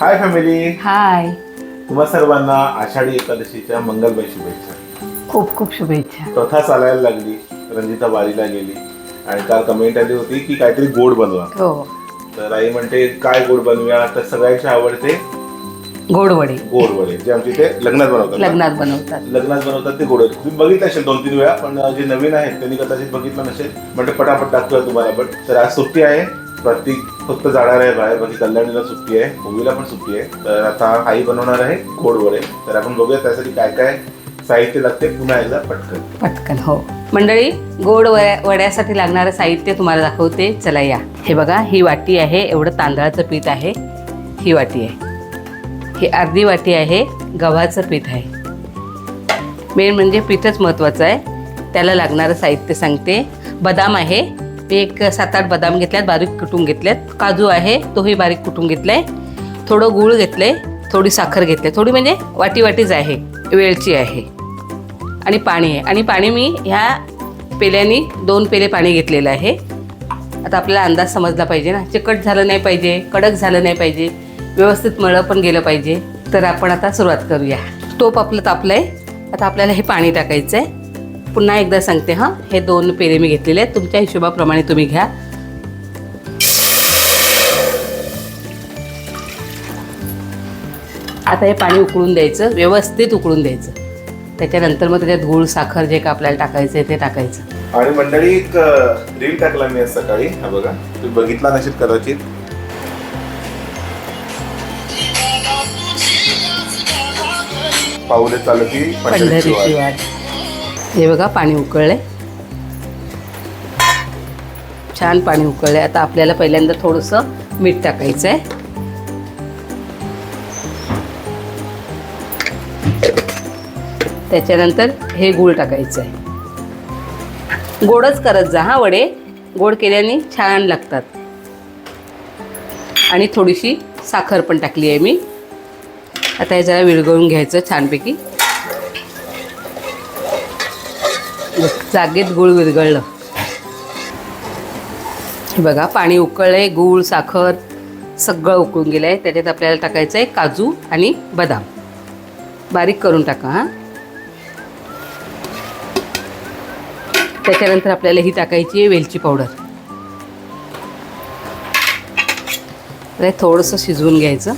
Hi family हाय तुम्हा सर्वांना आषाढी एकादशीच्या मंगलमय शुभेच्छा. खूप खूप शुभेच्छा. कथा चालायला लागली. रंजिता वारीला गेली. आणि काल कमेंट आली होती की काहीतरी गोड बनवा. हो. तर आई म्हणते काय गोड बनवूया? तर सगळ्यांची आवडते गोडवडे गोड वडे जे आमच्या इथे लग्नात बनवतात ना. लग्नात बनवतात. लग्नात बनवतात ते गोड वडे. तुम्ही बघितलं असेल दोन तीन वेळा पण जे नवीन आहेत त्यांनी कदाचित बघितलं नसेल. म्हणजे पटापट टाकतोय तुम्हाला. पण तर आज सुट्टी आहे. प्रतीक फक्त जाणार आहे बाहेर बाकी कल्याणीला सुट्टी आहे ओवीला पण सुट्टी आहे. तर आता आई बनवणार आहे गोड वडे तर आपण बघूया त्यासाठी काय काय साहित्य लागते पुन्हा एकदा पटकन. पटकन हो. मंडळी गोड वड्या वड्यासाठी लागणारं साहित्य तुम्हाला दाखवते. चला या. हे बघा ही वाटी आहे एवढं तांदळाचं पीठ आहे. ही वाटी आहे. ही अर्धी वाटी आहे गव्हाचं पीठ आहे. मेन म्हणजे पीठच महत्त्वाचं आहे. त्याला लागणारं साहित्य सांगते. बदाम आहे मी एक सात आठ बदाम घेतल्यात बारीक कुटून घेतल्यात. काजू आहे तोही बारीक कुटून घेतलाय. थोडं गूळ घेतलंय थोडी साखर घेतली थोडी म्हणजे वाटी वाटीच आहे वेळची आहे. आणि पाणी आहे. आणि पाणी मी ह्या पेल्यानी दोन पेले पाणी घेतलेलं आहे. आता आपल्याला अंदाज समजला पाहिजे ना. चिकट झालं नाही पाहिजे कडक झालं नाही पाहिजे व्यवस्थित मळं पण गेलं पाहिजे. तर आपण आता सुरुवात करूया. टोप आपलं तापलं आहे आता आपल्याला हे पाणी टाकायचं आहे पुन्हा एकदा सांगते हां. हे दोन पेले मी घेतलेले आहेत. तुमच्या हिशोबाप्रमाणे तुम्ही घ्या. आता हे पाणी उकळून द्यायचं व्यवस्थित उकळून द्यायचं. त्याच्यानंतर मग त्याच्यात गूळ साखर जे का आपल्याला टाकायचं आहे ते टाकायचं. आणि मंडळी एक रील टाकला मी आज सकाळी. हा बघा तुम्ही बघितला नसेल कदाचित. पाऊले चालती पंढरीची पंढरीची वाट. हे बघा पाणी उकळले छान पाणी उकळले आता आपल्याला पहिल्यांदा थोडंसं मीठ टाकायचं आहे त्याच्यानंतर हे गूळ टाकायचं आहे गोडच करत जा हा वडे. गोड केल्याने छान लागतात. आणि थोडीशी साखर पण टाकली आहे मी. आता हे जरा विरघळून घ्यायचं छानपैकी. जागेत गूळ विरघळलं. हे बघा पाणी उकळलंय गूळ साखर सगळं उकळून गेलं आहे त्याच्यात आपल्याला टाकायचं आहे काजू आणि बदाम. बारीक करून टाका हां. त्याच्यानंतर आपल्याला ही टाकायची आहे वेलची पावडर. तर हे थोडंसं शिजवून घ्यायचं.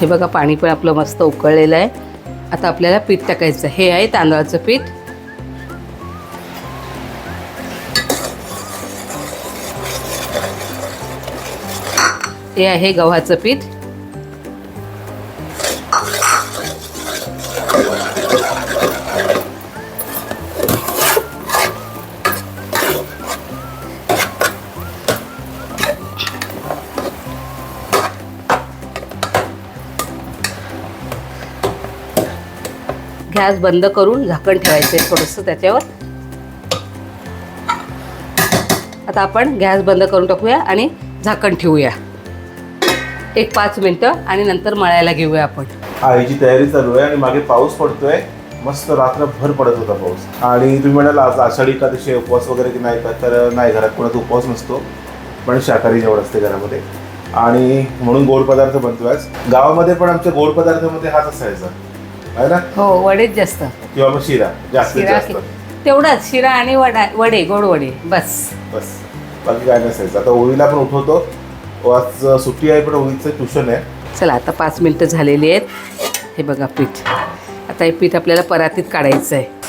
हे बघा पाणी पण आपलं मस्त उकळलेलं आहे. आता आपल्याला पीठ टाकायचं. हे आहे तांदळाचं पीठ. हे आहे गव्हाचं पीठ. गॅस बंद करून झाकण ठेवायचं आहे थोडंसं त्याच्यावर. आता आपण गॅस बंद करून टाकूया आणि झाकण ठेवूया. एक पाच मिनटं आणि नंतर मळायला घेऊया आपण. आईची तयारी चालू आहे आणि मागे पाऊस पडतोय. मस्त रात्रभर पडत होता पाऊस. आणि तुम्ही म्हणाल आज आषाढी का आहे, उपवास वगैरे की नाही का? तर नाही घरात कोणाचा उपवास नसतो. पण शाकाहारी जेवण असते घरामध्ये. आणि म्हणून गोड पदार्थ बनतो आज. गावामध्ये पण आमच्या गोड पदार्थामध्ये हाच असायचा. आहे ना? हो वडेच जास्त. किंवा मग शिरा जास्तीत शिरा जास्त. तेवढाच शिरा आणि वडा वडे गोड वडे बस. बस. बाकी काय नसायचं. आता ओळीला पण उठवतो. आज सुट्टी आहे पण ओळीचं ट्युशन आहे. चला आता पाच मिनटं झालेली आहेत. हे बघा पीठ. आता हे पीठ आपल्याला परातीत काढायचं आहे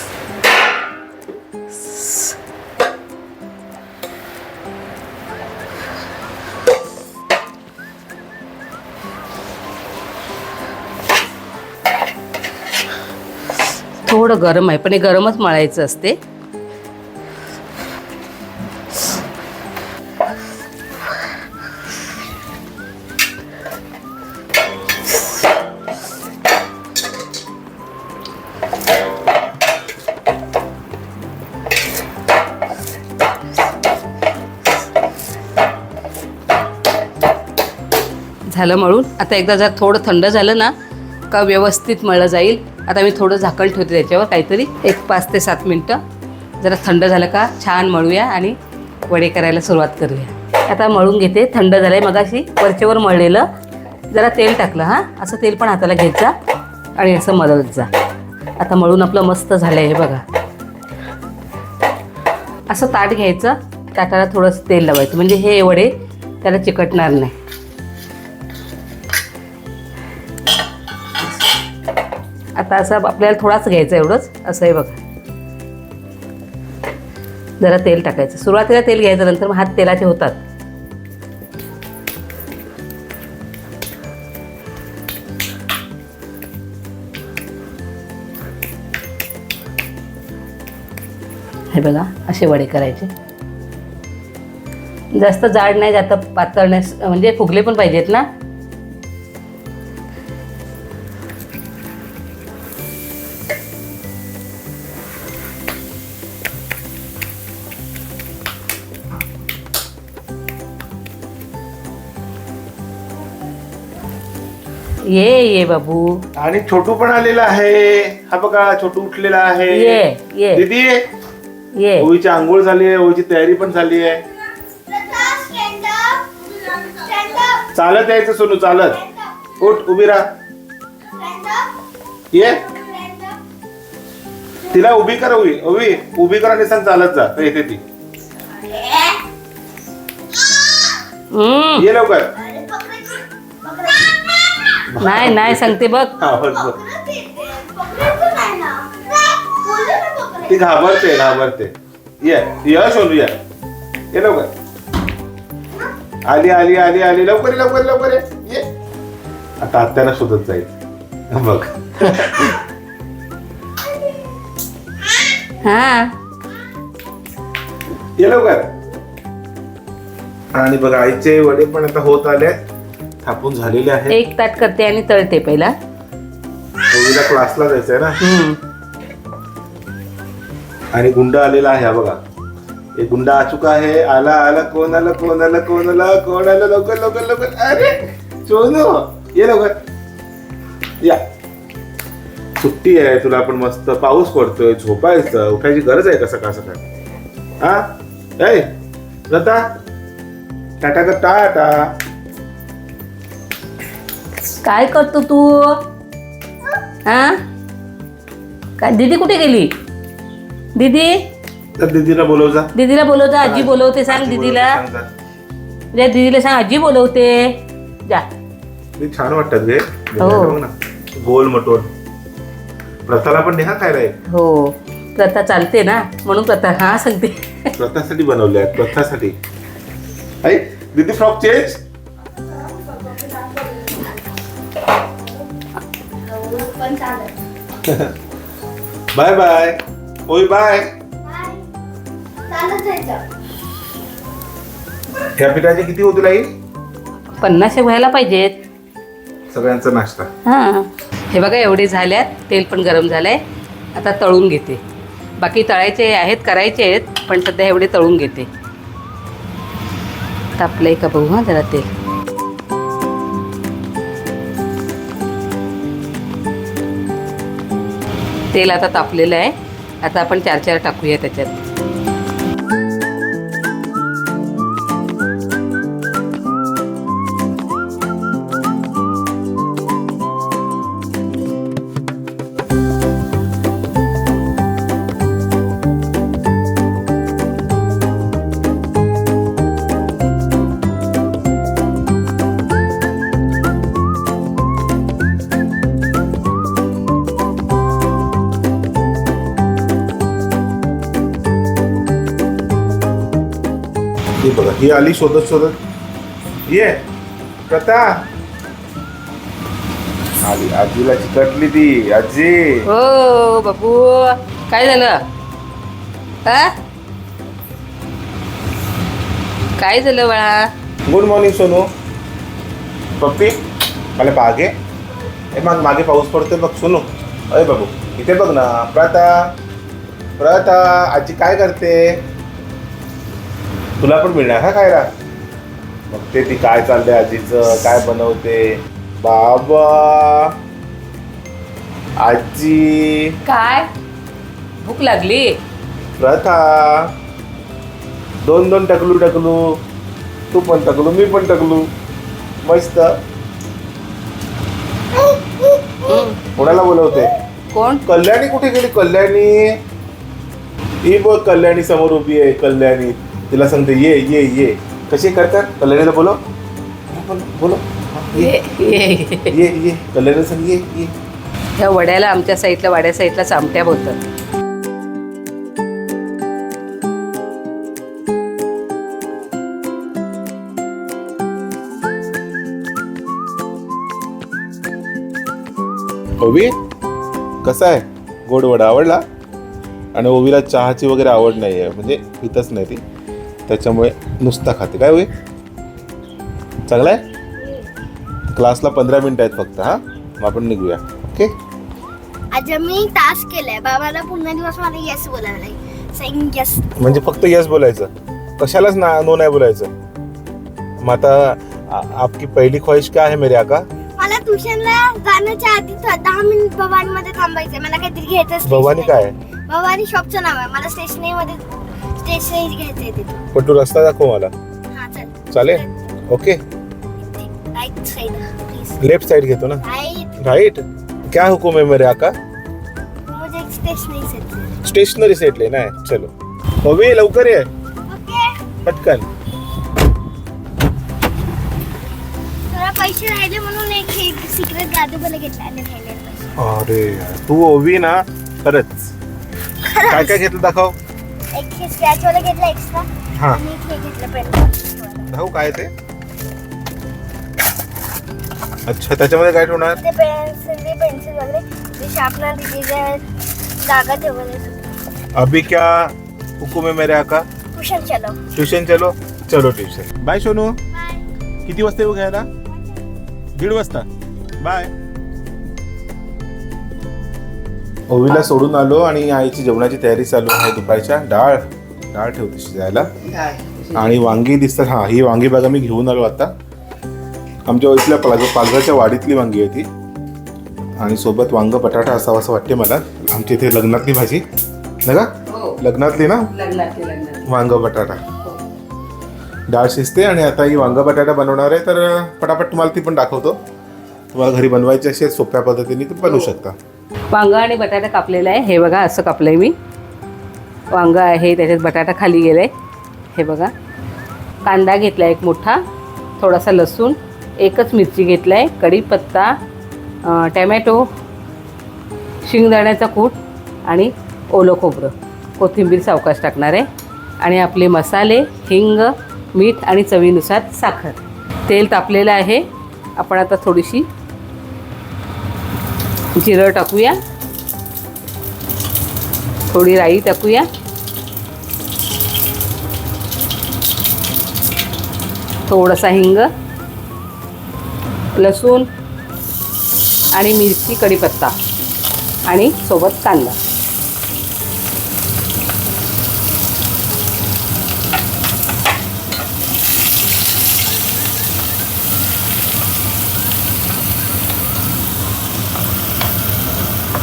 थोडं गरम आहे पण हे गरमच मळायचं असते. झालं मळून. आता एकदा जर थोडं थंड झालं ना का व्यवस्थित मळलं जाईल? आता मी थोडं झाकण ठेवते त्याच्यावर काहीतरी एक पाच ते सात मिनटं. जरा थंड झालं का छान मळूया आणि वडे करायला सुरुवात करूया. आता मळून घेते थंड झालं आहे मगाशी वरचेवर मळलेलं. जरा तेल टाकलं हां? असं तेल पण हाताला घेत जा आणि असं मळत जा. आता मळून आपलं मस्त झालं हे बघा. असं ताट घ्यायचं ताटाला थोडंसं तेल लावायचं. म्हणजे हे वडे त्याला चिकटणार नाही. आता असं आपल्याला थोडाच घ्यायचं एवढंच. असं आहे बघा. जरा तेल टाकायचं. सुरुवातीला तेल घ्यायचं नंतर मग हात तेलाचे होतात. हे बघा असे वडे करायचे. जास्त जाड नाही जात पातळ नाही. म्हणजे फुगले पण पाहिजेत ना? ये ये बाबू आणि छोटू पण आलेला आहे हा बघा छोटू उठलेला आहे ये ये दीदी ये ओळीची आंघोळ झाली आहे ओळीची तयारी पण झाली आहे. चालत यायचं सोनू चालत उठ उभी राहा. ये. तिला उभी कर उभी उभी उभी कर आणि सांग चालत जा तर येते ती. ये लवकर. नाही नाही सांगते बघ. ती घाबरते घाबरते. ये ये सोनू ये. ये लवकर. आली आली आली आली. लवकर लवकर लवकर. ये. आता आत्याला शोधत जाईल. बघ. हा. ये लवकर. आणि बघ आईचे वडे पण आता होत आले थापून झालेले आहेत एक ताट करते आणि तळते पहिला. ओवीला क्लासला जायचंय ना. आणि गुंड आलेला आहे हा बघा. एक गुंड आ चुका आहे. आला आला कोण आला कोण आला कोण आला कोण आला लवकर लवकर लवकर. अरे सोनू ये लवकर. या. सुट्टी आहे तुला पण मस्त पाऊस पडतोय झोपायचं उठायची गरज आहे का सकाळ सकाळ? हा? ऐ लता. टाटा कर टाटा. काय करतो तू? हा? काय दीदी कुठे गेली? दीदी? तर दीदीला बोलव जा दीदीला बोलवते आजी बोलवते सांग आजी दीदीला. बोलवते, सांग. जा. जा दीदीला सांग आजी बोलवते. जा. ते छान वाटतात गे हो. बघ ना. गोल मटोल. प्रथाला पण नेहा खायला हो. प्रथा चालते ना. म्हणून प्रथा हा सांगते. प्रथासाठी बनवले आहेत. प्रथासाठी. आई दीदी फ्रॉक चेंज? पण चालत. Bye bye. ओय बाय. चालत जायचं. पिठाचे किती होतील आई? पन्नास एक व्हायला पाहिजेत. सगळ्यांचा नाश्ता. हां. हे बघा एवढे झाल्यात. तेल पण गरम झालंय. आता तळून घेते. बाकी तळायचे आहेत करायचे आहेत पण सध्या एवढे तळून घेते. तापलंय का बघू हां जरा तेल. तेल आता तापलेलं आहे. आता आपण चार चार टाकूया त्याच्यात. ही आली शोधत शोधत. ये प्रथा. आली आजीला चिकटली ती आजी. हो बाबू काय झालं? हा? काय झालं बाळा? Good morning Sonu. पप्पी मला बागे. ए मग मागे पाऊस पडतोय बघ सोनू. अय बाबू इथे बघ ना प्रथा. प्रथा आजी काय करते? तुला पण मिळणार हा खायला? मग ते ती काय चाललंय आजीचं? काय बनवते? बाबा! आजी! काय? भूक लागली? प्रथा! दोन दोन टकलू टकलू. तू पण टाकलो मी पण टाकलो. मस्त. कोणाला बोलवते? कोण? कल्याणी कुठे गेली? कल्याणी? ही बघ कल्याणी समोर उभी आहे कल्याणी. तिला सांगते ये ये ये. कशी करतात कल्याणीला बोलो बोलो. ये ये ये. ये ये. कल्याणी सांग ये ये. ह्या वड्याला आमच्या साईडला वाड्या साईडला चामट्या बोलतात. ओवी कसा आहे? गोड वडा आवडला? आणि ओवीला चहाची वगैरे आवड नाही आहे म्हणजे पितच नाही ती. त्याच्यामुळे नुसता खाते. काय होई चांगला आहे क्लासला पंधरा मिनिटं आहेत फक्त हां? मग आपण निघूया. ओके? आज मी टास्क केलाय. बाबाला पुन्हा दिवस मला येस बोलायला लागेल. म्हणजे फक्त यस बोलायचं. कशालाच ना नो नाही बोलायचं. मग आता आ- आपकी पहिली ख्वाहिश काय आहे मेरे आका? मला ट्युशनला जाण्याच्या आधी थ- दहा मिनिट भवानी मध्ये थांबायचंय. मला काहीतरी घ्यायचं भवानी काय? आहे भवानी शॉपचं नाव आहे. मला स्टेशनरी मध्ये स्टेशनरी घ्यायचंय तिथे. पण तू रस्ता दाखव मला. हा चल. चालेल? Okay. Right side please left side घेतो ना? राईट राइट क्या हुकुम है मेरे आका? मुझे एक स्टेशनरी सेट स्टेशनरी सेट लेना है चलो. ओवी लवकर ये. ओके. पटकन. थोडा पैसे राहिले म्हणून एक सिक्रेट घेतला आणि राहिले पैसे. अरे यार, तू ओवी ना खरंच. काय काय घेतलं दाखव. एक हे स्क्रॅच वाला घेतला एक्स्ट्रा हा. आणि एक हे घेतलं पेन दाखव काय ते? अच्छा त्याच्यामध्ये काय ठेवणार? ते पेन्सिल पेन्सिल वगैरे ते शार्पनर जागा ठेवले अभी क्या हुकुम है मेरे आका. कुशन चलो. ट्युशन चलो. चलो ट्युशन बाय सोनू किती वाजता येऊ घ्यायला? दीड वाजता. बाय ओवीला सोडून आलो आणि आईची जेवणाची तयारी चालू आहे. दुपारच्या डाळ डाळ ठेवते शिजायला. आणि वांगी दिसतात. हां ही वांगी बघा मी घेऊन आलो आता. आमच्या इथल्या पालघर पालघरच्या वाडीतली वांगी आहे ती. आणि सोबत वांग बटाटा असावा असं वाटते मला. आमच्या इथे लग्नातली भाजी. हो. लग्नातली ना? लग्नातली लग्नात वांग बटाटा. डाळ शिजते आणि आता ही वांग बटाटा बनवणार आहे. तर पटापट तुम्हाला ती पण दाखवतो. तुम्हाला घरी बनवायची असेल सोप्या पद्धतीने तुम्ही बनवू शकता. वांगं आणि बटाटा कापलेला आहे. हे बघा असं कापलं आहे मी. वांगं आहे त्याच्यात बटाटा खाली गेलाय. हे बघा. कांदा घेतला आहे एक मोठा थोडासा लसूण एकच मिरची घेतला आहे कढीपत्ता टॅमॅटो शिंगदाण्याचा कूट आणि ओलं खोबरं. कोथिंबीर सावकाश टाकणार आहे. आणि आपले मसाले हिंग मीठ आणि चवीनुसार साखर. तेल तापलेलं आहे. आपण आता थोडीशी जिरं टाकूया. थोडी राई टाकूया. थोडासा हिंग लसूण आणि मिरची कढीपत्ता आणि सोबत कांदा.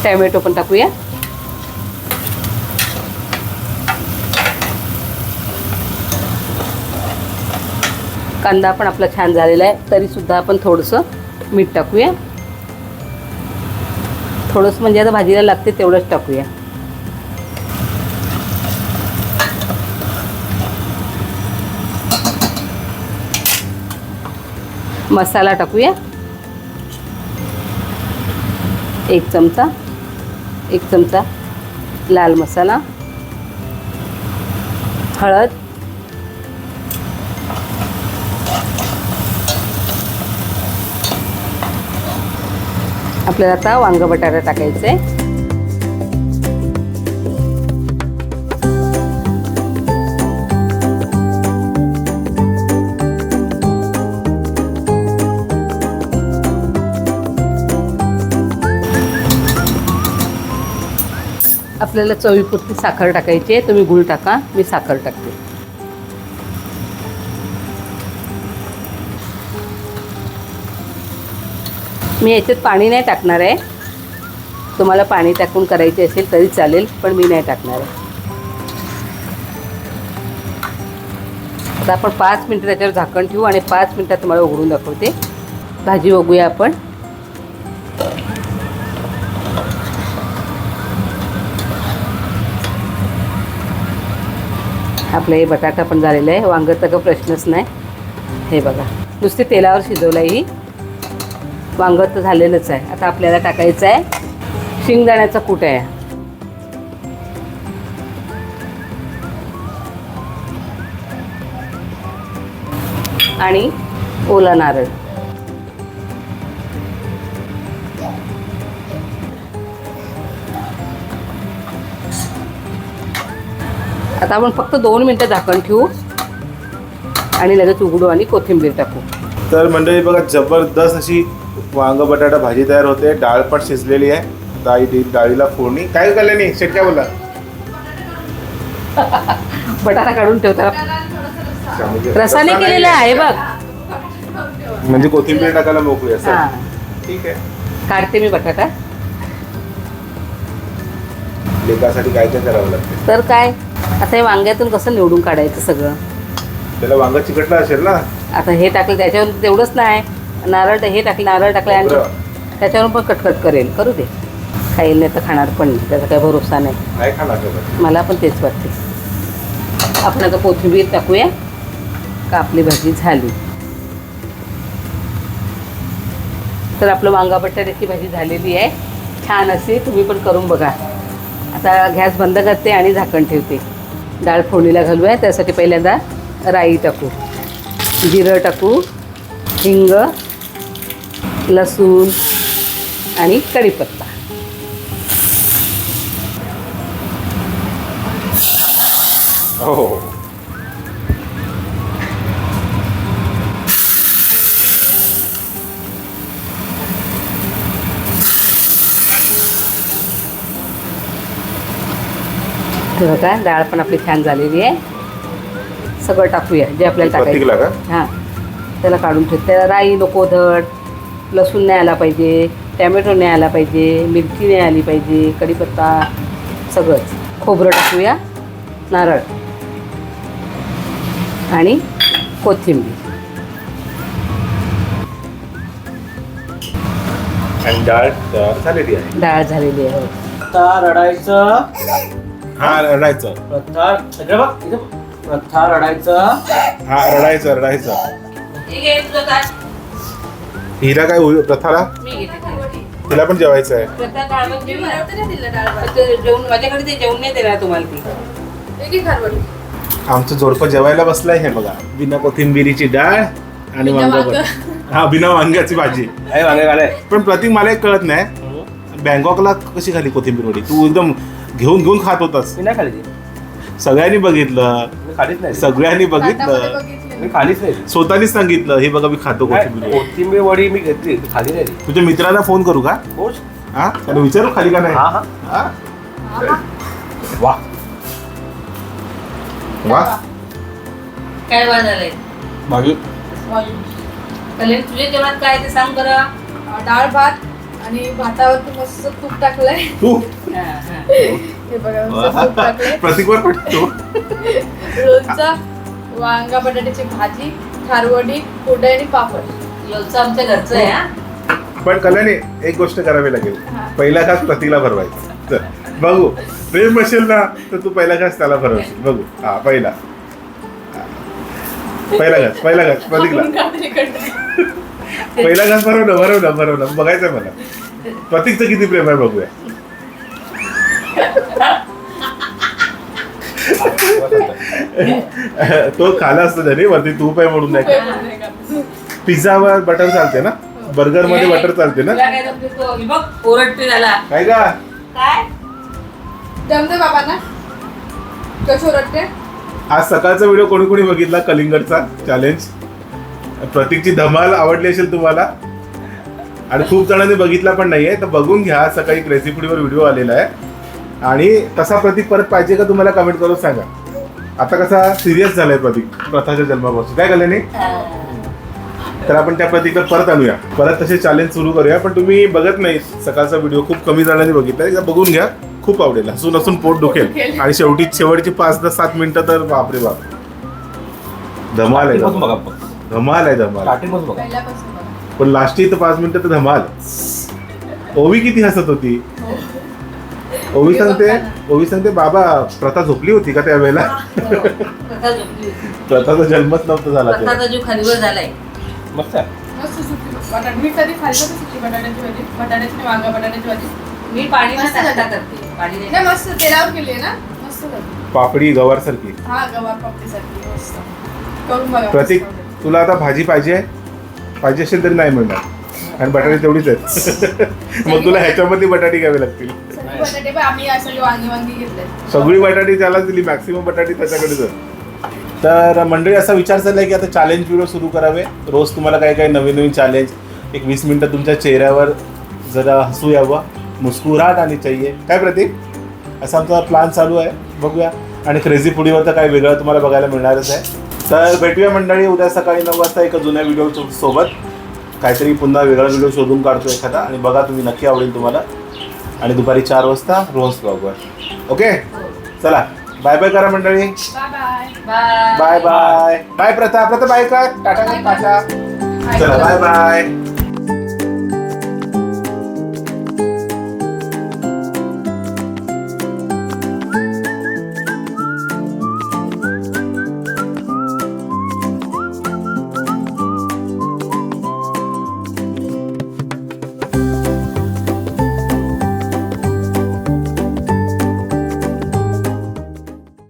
टॅमॅटो पण टाकूया. कांदा पण आपला छान झालेला आहे. तरीसुद्धा आपण थोडंसं मीठ टाकूया. थोडंसं म्हणजे आता भाजीला लागते तेवढंच टाकूया. मसाला टाकूया. एक चमचा. एक चमचा लाल मसाला हळद आपल्याला आता वांग बटाटा टाकायचं. आहे आपल्याला चवीपुरती साखर टाकायची आहे. तुम्ही गुळ टाका मी साखर टाकते. मी याच्यात पाणी नाही टाकणार आहे. तुम्हाला पाणी टाकून करायचे असेल तरी चालेल पण मी नाही टाकणार आहे. आता आपण पाच मिनटं त्याच्यावर झाकण ठेवू आणि पाच मिनटात तुम्हाला उघडून दाखवते. भाजी बघूया आपण. आपलं हे बटाटा पण झालेलं आहे. वांगं तर का प्रश्नच नाही. हे बघा. नुसते तेलावर शिजवलं आहे ही. वांगं तर झालेलंच आहे. आता आपल्याला टाकायचं आहे. शेंगदाण्याचा कूट आहे. आणि ओला नारळ. आता आपण फक्त दोन मिनटं झाकण ठेवू. आणि लगेच उघडू आणि कोथिंबीर टाकू. तर मंडळी बघा जबरदस्त अशी वांग बटाटा भाजी तयार होते. डाळ पण शिजलेली आहे. देईल डाळीला फोडणी. काय नाही शेट काय बोला. बटाटा काढून ठेवता म्हणजे रसाने केलेला आहे बघ. म्हणजे कोथिंबीर टाकायला मोकळी असं ठीक आहे. काढते मी बटाटा. लेकासाठी काय काय करावं लागते? तर काय? आता हे वांग्यातून कसं निवडून काढायचं सगळं? त्याला वांग चिकटलं असेल ना? आता हे टाकलं त्याच्यावर तेवढंच नाही. नारळ हे टाकलं नारळ टाकलं आणि बरं. त्याच्यावर पण कटकट करेल. करू दे. खाईल नाही तर खाणार पण नाही. त्याचा काही भरोसा नाही. खाणार? मला पण तेच वाटते आपण आता कोथिंबीर टाकूया. का आपली भाजी झाली? तर आपलं वांगा बटाट्याची भाजी झालेली आहे. छान अशी. तुम्ही पण करून बघा. आता गॅस बंद करते आणि झाकण ठेवते. डाळ फोडणीला घालूया त्यासाठी पहिल्यांदा राई टाकू. जिरं टाकू हिंग लसूण आणि कढीपत्ता. हो. हो हो. बघा डाळ पण आपली छान झालेली आहे. सगळं टाकूया जे आपल्याला टाकायचं. हां. त्याला काढून ठेव. त्याला राई नको धड लसूण नाही आला पाहिजे टॅमॅटो नाही आला पाहिजे मिरची नाही आली पाहिजे कढीपत्ता सगळंच. खोबरं टाकूया नारळ. आणि कोथिंबीर. आणि डाळ तयार झालेली आहे. डाळ झालेली आहे हो. प्रथा रडायचं. हा रडायचं. प्रथा इकडे बघ इथे बघ. प्रथा रडायचं. हा रडायचं रडायचं. हिला काय? होईल प्रथाला? मी घेते तिला पण जेवायचं आहे. प्रथा डाळ म्हणजे ते जेवण माझ्याकडे ते जेवण नाही देणार तुम्हाला ती. आमचं जोडपं जेवायला बसलंय हे बघा. बिना कोथिंबिरीची डाळ आणि वांग बटाटा. हा बिना वांग्याची भाजी. आहे वांगे पण प्रतीक मला एक कळत नाही. बँकॉकला कशी खाली कोथिंबीर वडी? तू एकदम घेऊन घेऊन खात होतास मी नाही खाली ती. सगळ्यांनी बघितलं मी खालीच नाही ती. सगळ्यांनी बघितलं मी खालीच नाही ती. स्वतःनीच सांगितलं हे बघा मी खातो? कोथिंबीर वडी. कोथिंबीर वडी मी घेतली ती खाली नाही ती. तुझ्या मित्राला फोन करू का? हा त्याला विचारू खाली का नाही हा हा हा? वा वा काय भाजी कल्याण तुझ्या जेवणात काय ते सांग बरं डाळ भात आणि भातावरती मस्त तूप टाकलंय. तू हा, हा. हे. बघा मस्त तूप टाकलंय. प्रतीकवर पटतो लोणचं वांगा बटाट्याची भाजी खारवडी कुरडई आणि पापड. लोणचं आमच्या घरचं आहे हा. पण कल्याणी एक गोष्ट करावी लागेल. पहिला घास प्रतीकला भरवायचा. बघू. प्रेम असेल ना तर तू पहिला घास त्याला भरवशील. बघू. हा पहिला. पहिला घास पहिला घास प्रतीकला पहिला घास भरव ना भरव ना भरव ना बघायचं मला. प्रतीकचं किती प्रेम आहे बघूया. तो खाला असतो त्याने वरती तूप आहे म्हणून नाही पिझ्झावर बटर चालते ना? बर्गरमध्ये बटर चालते ना? काय का काय जमते बाबांना? कशी ओरडते आज सकाळचा व्हिडिओ कोणी कोणी बघितला? कलिंगडचा चॅलेंज प्रतीकची धमाल आवडली असेल तुम्हाला? आणि खूप जणांनी बघितला पण नाहीये तर बघून घ्या. सकाळी सकाळी फुडीवर व्हिडिओ आलेला आहे. आणि तसा प्रतीक परत पाहिजे का तुम्हाला कमेंट करून सांगा. आता कसा सिरियस झालाय प्रतीक प्रथाच्या जन्मापासून. काय झालं नाही तर आपण त्या प्रतीकला परत आणूया. परत तसे चॅलेंज सुरू करूया. पण तुम्ही बघत नाही सकाळचा व्हिडिओ खूप कमी जणांनी बघितला. एकदा बघून घ्या. खूप आवडेल. हसून हसून पोट दुखेल. आणि शेवटी शेवटची पाच ते सात मिनिटं तर बापरे बाप. धमाल आहे. बघा धमाल. आहे धमाल. Starting पासून बघा. पहिल्यापासून बघा. पण लास्टची तर पाच मिनिटं तर धमाल. ओवी किती हसत होती? ओवी सांगते ओवी सांगते बाबा प्रथा झोपली होती का त्यावेळेला? प्रथा झोपली होती. प्रथाचा जन्मच नव्हता झाला तेव्हा. प्रथाचा जीव खालीवर झालाय. मस्त आहे. मस्त सुकी. बटाटा मी कधी खाल्लं तर सुकी बटाट्याची भाजी? बटाट्याची आणि वांगा बटाट्याची भाजी? मी पाणी न मस्त टाकता झालं. करते. पाणी नाही. नाही मस्त तेलावर केली आहे ना? मस्त झाली पापडी गवार सारखी हा गवार पापडीसारखी मस्त. करून बघा. प्रतीक. तुला आता भाजी पाहिजे पाहिजे असेल तरी नाही मिळणार. आणि बटाटे तेवढीच आहेत. मग तुला ह्याच्यामध्ये बटाटे घ्यावे लागतील. सगळी बटाटे पण आम्ही आज सगळी वांगी वांगी घेतले. सगळी बटाटी त्यालाच दिली मॅक्सिमम बटाटी त्याच्याकडेच आहेत. तर मंडळी असा विचार चाललाय की आता चॅलेंज व्हिडिओ सुरू करावे. रोज तुम्हाला काही काही नवीन नवीन चॅलेंज एक वीस मिनटं तुमच्या चेहऱ्यावर जरा हसू यावं. मुस्कुराट आणि चाहिए. काय प्रतीक? असा आमचा प्लॅन चालू आहे. बघूया. आणि क्रेझी पुडीवर तर काही वेगळं तुम्हाला बघायला मिळणारच आहे. तर भेटूया मंडळी उद्या सकाळी नऊ वाजता एका जुन्या व्हिडिओ सोबत. काहीतरी पुन्हा वेगळा व्हिडिओ शोधून काढतो एखादा. आणि बघा तुम्ही नक्की आवडेल तुम्हाला. आणि दुपारी चार वाजता रोज ब्लॉगवर ओके चला बाय बाय करा मंडळी. Bye bye bye bye bye bye प्रथा प्रथा बाय टाटा. टाटा चला बाय बाय